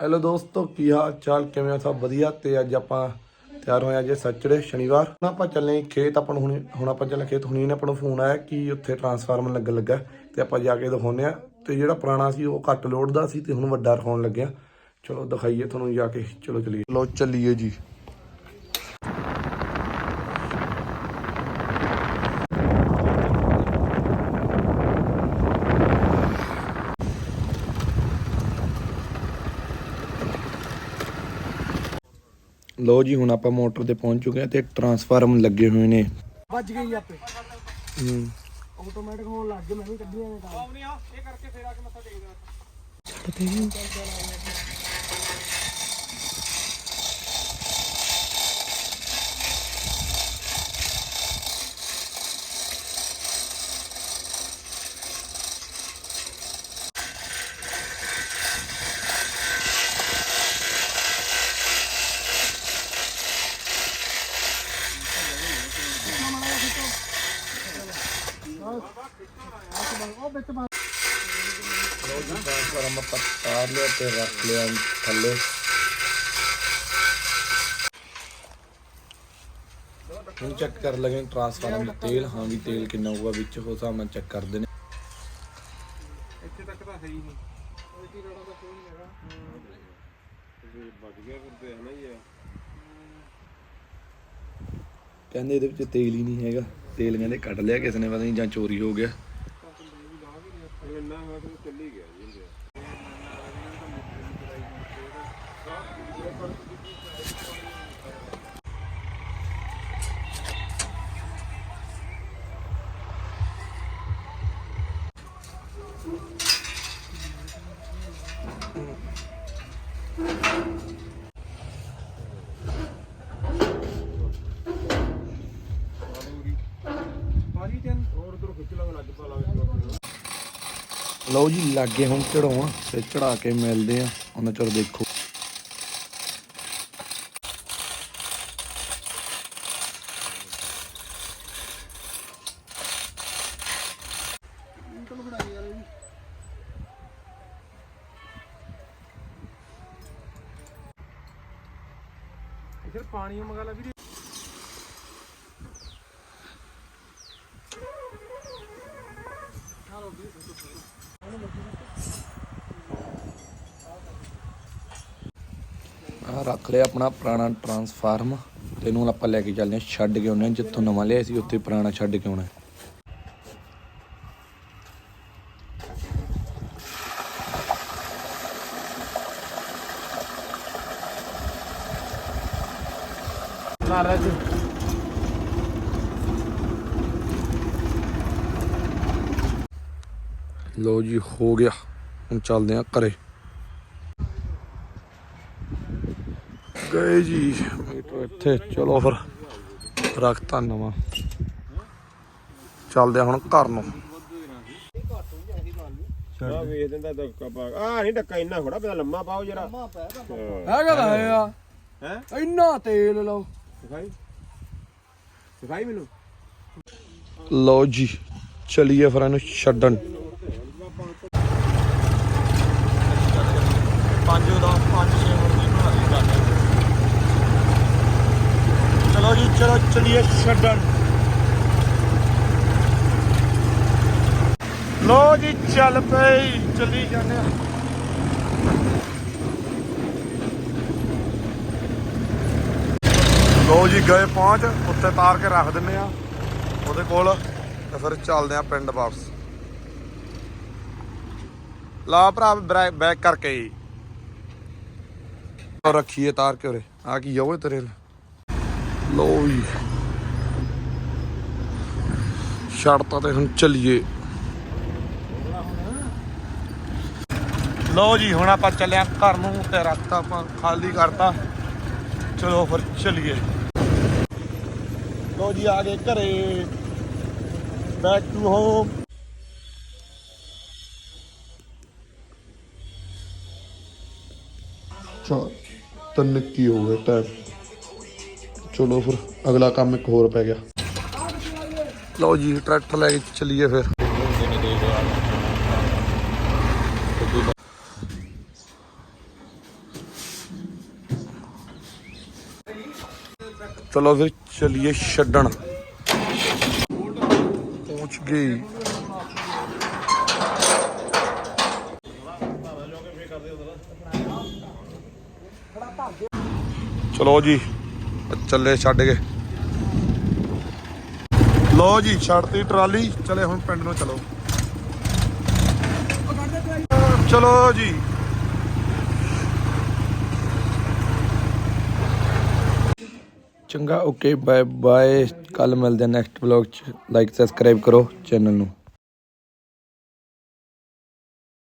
Hello ਦੋਸਤੋ, ਕੀ ਹਾਲ ਚਾਲ ਕਿਵੇਂ ਆ ਸਭ ਵਧੀਆ? ਤੇ ਅੱਜ ਆਪਾਂ ਤਿਆਰ ਹੋਏ ਅੱਜ ਸੈਚਰਡੇ ਸ਼ਨੀਵਾਰ। ਹੁਣ ਆਪਾਂ ਚੱਲੇ ਖੇਤ, ਆਪਾਂ ਨੂੰ ਹੁਣੇ ਹੁਣ ਆਪਾਂ ਚੱਲੇ ਖੇਤ। ਹੁਣੀ ਨੇ ਆਪਾਂ ਨੂੰ ਫੋਨ ਆਇਆ ਕਿ ਉੱਥੇ ਟਰਾਂਸਫਾਰਮਰ ਲੱਗਣ ਲੱਗਾ ਤੇ ਆਪਾਂ ਜਾ ਕੇ ਦਿਖਾਉਂਦੇ ਆ ਤੇ ਜਿਹੜਾ ਪੁਰਾਣਾ ਸੀ, ਉਹ ਘੱਟ ਲੋਡ ਦਾ ਸੀ ਤੇ ਹੁਣ ਵੱਡਾ ਰਖਾਉਣ ਲੱਗਿਆ। ਚਲੋ ਦਿਖਾਈਏ, ਤੁਹਾਨੂੰ ਜਾ ਕੇ। ਚਲੋ ਚਲੀਏ। ਲੋ ਚੱਲੀਏ ਜੀ। ਲੋ ਜੀ ਹੁਣ ਆਪਾਂ ਮੋਟਰ ਤੇ ਪਹੁੰਚ ਚੁੱਕੇ ਆ ਤੇ ਟਰਾਂਸਫਾਰਮ ਲੱਗੇ ਹੋਏ ਨੇ। ਵੱਜ ਗਈ ਆਪੇ। ਹੂੰ। ਆਟੋਮੈਟਿਕ ਹੋਣ ਲੱਗ ਗਏ ਮੈਂ ਵੀ ਕੱਢੀਆਂ ਨੇ ਤਾਂ। ਉਹ ਵਿੱਚ ਪਾ ਲੋ ਜੀ ਟਰਾਂਸਫਾਰਮ ਆਪਾਂ ਤਾਰ ਲਿਆ ਤੇ ਰੱਖ ਲਿਆ ਥੱਲੇ ਹੁਣ ਚੈੱਕ ਕਰ ਲਗੇ ਟਰਾਂਸਫਾਰਮ ਦਾ ਤੇਲ ਹਾਂ ਵੀ ਤੇਲ ਕਿੰਨਾ ਹੋਊਗਾ ਵਿੱਚ ਹੋ ਹਿਸਾਬ ਨਾਲ ਚੈੱਕ ਕਰਦੇ ਨੇ। ਇੱਥੇ ਤੱਕ ਤਾਂ ਹੈ ਹੀ ਨਹੀਂ। ਉਲਟੀ ਰੋੜਾ ਤਾਂ ਕੋਈ ਨਹੀਂ ਹੈਗਾ ਕਹਿੰਦੇ ਇਹਦੇ ਵਿੱਚ ਤੇਲ ਹੀ ਨਹੀਂ ਹੈਗਾ। ਤੇਲ ਕਹਿੰਦੇ ਕੱਢ ਲਿਆ ਕਿਸੇ ਨੇ ਪਤਾ ਨਹੀਂ ਜਾਂ ਚੋਰੀ ਹੋ ਗਿਆ। ਪਾਜੀ ਲਓ ਜੀ, ਲਾਗੇ ਹੁਣ ਚੜਾਉਣ ਤੇ ਚੜਾ ਕੇ ਮਿਲਦੇ ਆ। ਉਹਨਾਂ ਚਿਰ ਦੇਖੋ। ਇੰਟਰ ਬਣਾਈ ਯਾਰ ਇਹ ਇਧਰ ਪਾਣੀ ਵੀਰੇ ਆ ਰੱਖ ਲਿਆ ਆਪਣਾ ਪੁਰਾਣਾ ਟਰਾਂਸਫਾਰਮ ਤੇ ਇਹਨੂੰ ਆਪਾਂ ਲੈ ਕੇ ਚੱਲਦੇ ਹਾਂ, ਛੱਡ ਕੇ ਆਉਂਦੇ ਹਾਂ, ਜਿੱਥੋਂ ਨਵਾਂ ਲਿਆ ਸੀ, ਉੱਥੇ ਪੁਰਾਣਾ ਛੱਡ ਕੇ ਆਉਣਾ ਹੈ। ਨਾਰਾ ਜੀ ਹੋ ਗਿਆ। ਹੁਣ ਚੱਲਦੇ ਹਾਂ ਘਰੇ। ਗਏ ਜੀ। ਮੀਟਰ ਇੱਥੇ। ਚਲੋ ਫਿਰ ਰੱਖਤਾ ਨਵਾਂ। ਚੱਲਦੇ ਹਾਂ ਹੁਣ ਘਰ ਨੂੰ। ਆ ਵੇਚ ਦਿੰਦਾ ਧੱਕਾ ਪਾ ਆ ਨਹੀਂ ਧੱਕਾ ਇੰਨਾ ਥੋੜਾ ਪਤਾ ਲੰਮਾ ਪਾਓ ਜਰਾ। ਹੈਗਾ ਤਾਂ ਹੈ ਆ। ਹੈ? ਇੰਨਾ ਤੇਲ ਲਓ। ਸਿਖਾਈ? ਸਿਖਾਈ ਮੈਨੂੰ? ਲਓ ਜੀ ਚਲੀਏ ਫਿਰ ਇਹਨੂੰ ਛੱਡਣ ਪੰਜ ਦਾ 5 6 ਮਿੰਟ ਦੀ ਬਣਾ ਲਈ ਗੱਲ ਚਲੋ ਜੀ ਚਲੋ ਚਲੀਏ ਛੱਡਣ। ਲੋ ਜੀ, ਚੱਲ ਪਈ ਚੱਲੀ ਜਾਂਦੇ ਆ ਲੋ ਜੀ, ਗਏ ਪਹੁੰਚ, ਉੱਤੇ ਤਾਰ ਕੇ ਰੱਖ ਦਿੰਨੇ ਆ ਉਹਦੇ ਕੋਲ ਤੇ ਫਿਰ ਚੱਲਦੇ ਆ ਪਿੰਡ ਵਾਪਸ। ਲਾ ਭਰਾ ਬੈਕ ਕਰਕੇ ਹੀ। ਰੱਖੀਏ ਤਾਰ ਕੇ ਉਰੇ। ਆ ਕੀ ਜਾਓਏ ਤੇਰੇ ਲੋ ਜੀ। ਛੱਡਤਾ ਤੇ ਹੁਣ ਚੱਲੀਏ। ਲੋ ਜੀ, ਹੁਣ ਆਪਾਂ ਚੱਲਿਆ ਘਰ ਨੂੰ ਤੇ ਰੱਖਤਾ ਆਪਾਂ, ਖਾਲੀ ਕਰਤਾ। ਚਲੋ ਫਿਰ ਚੱਲੀਏ। ਲੋ ਜੀ, ਆ ਗਏ ਘਰੇ। ਬੈਕ ਟੂ ਹੋਮ ਚਾ ਤਨ ਹੋ ਗਿਆ ਟਾਈਮ ਚਲੋ ਫਿਰ, ਅਗਲਾ ਕੰਮ ਇੱਕ ਹੋਰ ਪੈ ਗਿਆ। ਲਓ ਜੀ, ਟਰੈਕਟਰ ਲੈ ਕੇ ਚੱਲੀਏ ਫਿਰ। ਚਲੋ ਫਿਰ, ਚੱਲੀਏ ਛੱਡਣ। ਪਹੁੰਚ ਗਏ। ਚਲੋ ਜੀ। ਚੱਲੇ ਛੱਡ ਕੇ। ਲੋ ਜੀ, ਛੱਡਤੀ ਟਰਾਲੀ। ਚਲੇ ਹੁਣ ਪਿੰਡ ਨੂੰ ਚਲੋ। ਚਲੋ ਜੀ। ਚੰਗਾ ਓਕੇ ਬਾਏ ਬਾਏ ਕੱਲ ਮਿਲਦੇ ਨੈਕਸਟ ਵਲੌਗ ਚ। ਲਾਈਕ ਸਬਸਕ੍ਰਾਈਬ ਕਰੋ ਚੈਨਲ ਨੂੰ।